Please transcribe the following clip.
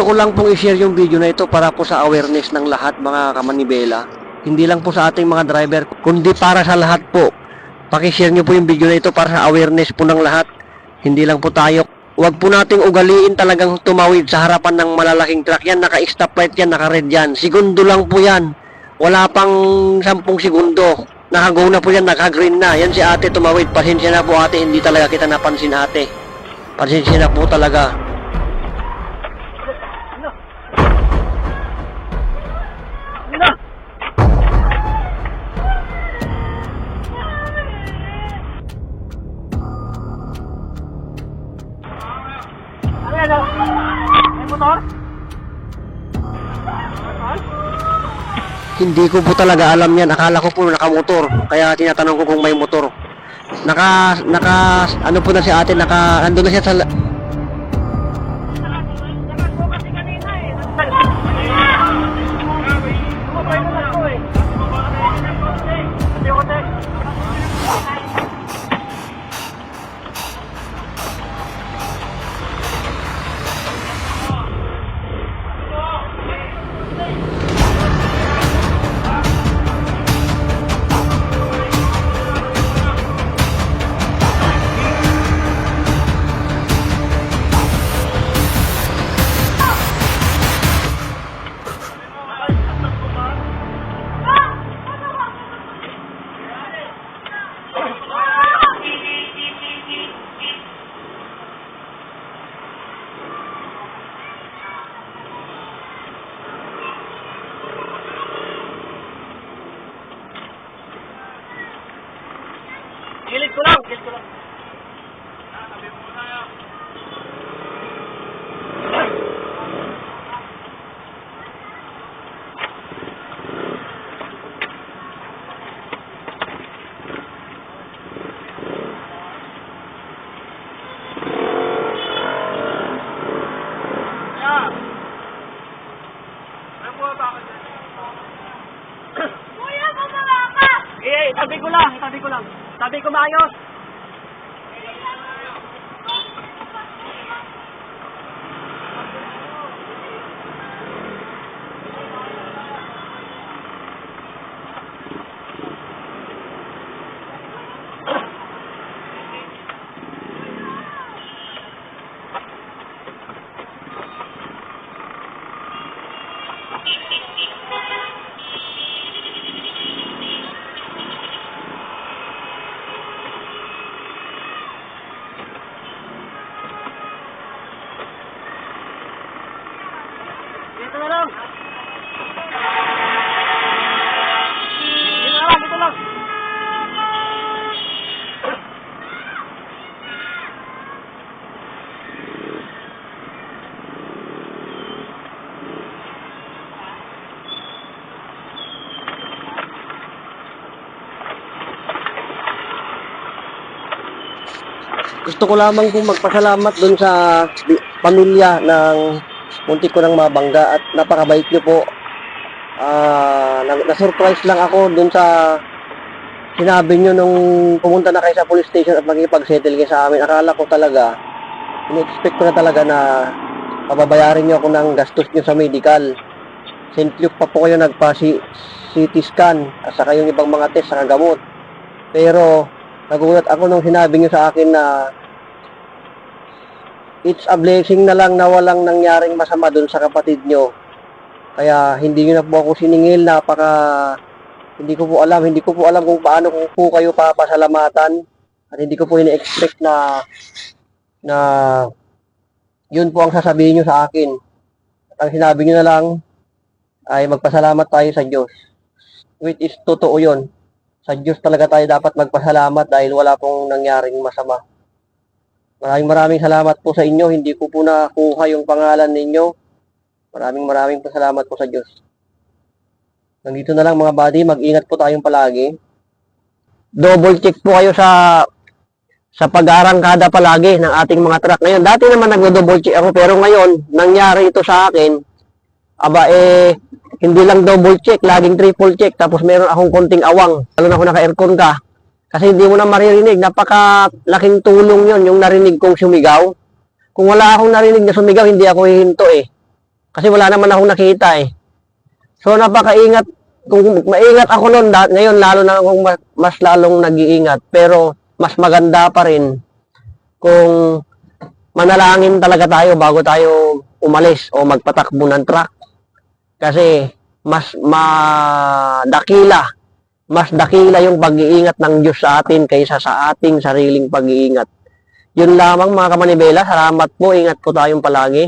Gusto ko lang pong i-share yung video na ito para po sa awareness ng lahat mga kamanibela. Hindi lang po sa ating mga driver, kundi para sa lahat po. Pakishare nyo po yung video na ito para sa awareness po ng lahat. Hindi lang po tayo. Huwag po nating ugaliin talagang tumawid sa harapan ng malalaking truck. Yan, naka-stoplight yan, naka-red yan. Segundo lang po yan. Wala pang 10 segundo. Nakago na po yan, naka-green na. Yan si ate tumawid. Pasensya na po ate, hindi talaga kita napansin ate. Pasensya na po talaga. Motor? Hindi ko po talaga alam yan. Akala ko po nakamotor. Kaya tinatanong ko kung may motor. Naka, naka, ano po na si ate, naka, ando na siya sa, Gilid ko lang, gilid ko lang. Kuya, bumaba ka! Eh, tabi ko lang, tabi ko lang. Tabi ko maayos. Na lang. Dito na gusto ko lamang po magpasalamat dun sa pamilya ng muntik ko ng mabangga at napakabait niyo po. Na- na-surprise lang ako dun sa sinabi niyo nung pumunta na kayo sa police station at makikipag-settle kayo sa amin. Akala ko talaga, in-expect ko na talaga na pababayarin niyo ako ng gastos niyo sa medical. St. Luke pa po kayo nagpa-CT scan at saka yung ibang mga test sa gamot. Pero nagulat ako nung sinabi niyo sa akin na it's a blessing na lang na walang nangyaring masama dun sa kapatid nyo. Kaya hindi nyo na po ako siningil, napaka hindi ko po alam, hindi ko po alam kung paano ko po kayo papasalamatan at hindi ko po ini-expect na na yun po ang sasabihin nyo sa akin. At ang sinabi nyo na lang ay magpasalamat tayo sa Diyos. Which is totoo yun. Sa Diyos talaga tayo dapat magpasalamat dahil wala pong nangyaring masama. Maraming maraming salamat po sa inyo. Hindi ko po nakuha yung pangalan ninyo. Maraming maraming po salamat po sa Diyos. Nandito na lang mga buddy, mag-ingat po tayong palagi. Double check po kayo sa sa pag-arangkada palagi ng ating mga truck. Ngayon, dati naman nagdo-double check ako pero ngayon, nangyari ito sa akin. Aba eh, hindi lang double check, laging triple check. Tapos meron akong konting awang. Lalo na kung naka-aircon ka. Kasi hindi mo na maririnig. Napakalaking tulong yon yung narinig kong sumigaw. Kung wala akong narinig na sumigaw, hindi ako hihinto eh. Kasi wala naman akong nakita eh. So napakaingat. Kung maingat ako noon, ngayon lalo na akong mas, mas lalong nag-iingat. Pero mas maganda pa rin kung manalangin talaga tayo bago tayo umalis o magpatakbo ng truck. Kasi mas madakila, mas dakila yung pag-iingat ng Diyos sa atin kaysa sa ating sariling pag-iingat. Yun lamang mga kamanibela, salamat po, ingat po tayong palagi.